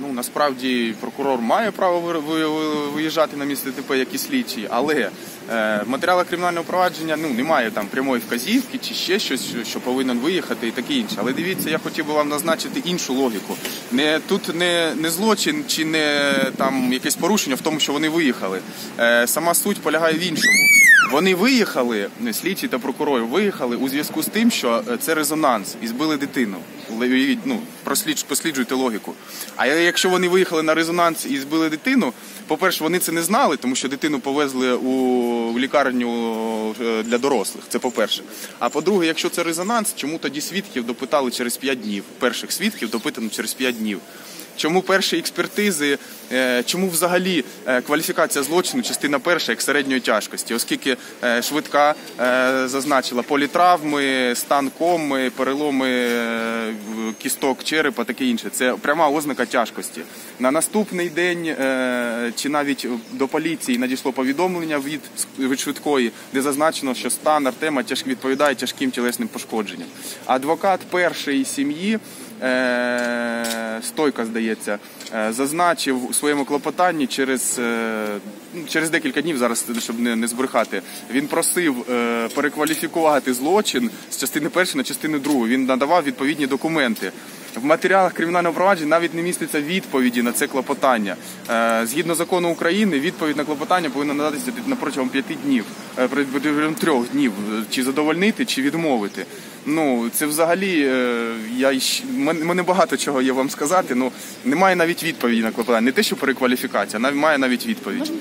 ну насправді прокурор має право ви- ви- ви- виїжджати на місце ДТП, як і слідчий, але е, в матеріалах кримінального провадження ну немає там прямої вказівки чи ще щось, що- що повинен виїхати і таке інше. Але дивіться, я хотів би вам назначити іншу логіку. Не тут не, не злочин чи не там якесь порушення в тому, що вони виїхали. Е, сама суть полягає в іншому. Вони виїхали, слідчі та прокурори виїхали у зв'язку з тим, що е, це резонанс і збили дитину. Ну, посліджуйте логіку. А якщо вони виїхали на резонанс і збили дитину, по-перше, вони це не знали, тому що дитину повезли у лікарню е, для дорослих. Це по-перше. А по-друге, якщо це резонанс, чому тоді свідків допитали через 5 днів? Перших свідків допитано через 5 днів. Чому перші експертизи, е, чому взагалі е, кваліфікація злочину частина перша як середньої тяжкості, оскільки е, швидка зазначила політравми, стан коми, переломи кісток черепа, таке інше. Це пряма ознака тяжкості. На наступний день чи навіть до поліції надійшло повідомлення від, від швидкої, де зазначено, що стан Артема тяж, відповідає тяжким тілесним пошкодженням. Адвокат першої сім'ї стойка, здається, е, зазначив у своєму клопотанні через, е, ну, через декілька днів, зараз щоб не, не збрехати. Він просив е, перекваліфікувати злочин з частини першої на частину другу. Він надавав відповідні документи. В матеріалах кримінального провадження навіть не міститься відповіді на це клопотання. Е, Згідно закону України, відповідь на клопотання повинна надатися на протягом п'яти днів, е, протягом трьох днів, е, чи задовольнити, чи відмовити. Ну це взагалі я мене багато чого є вам сказати. Ну немає навіть відповіді на клопотання. Не те, що перекваліфікація, навіть має навіть відповідь.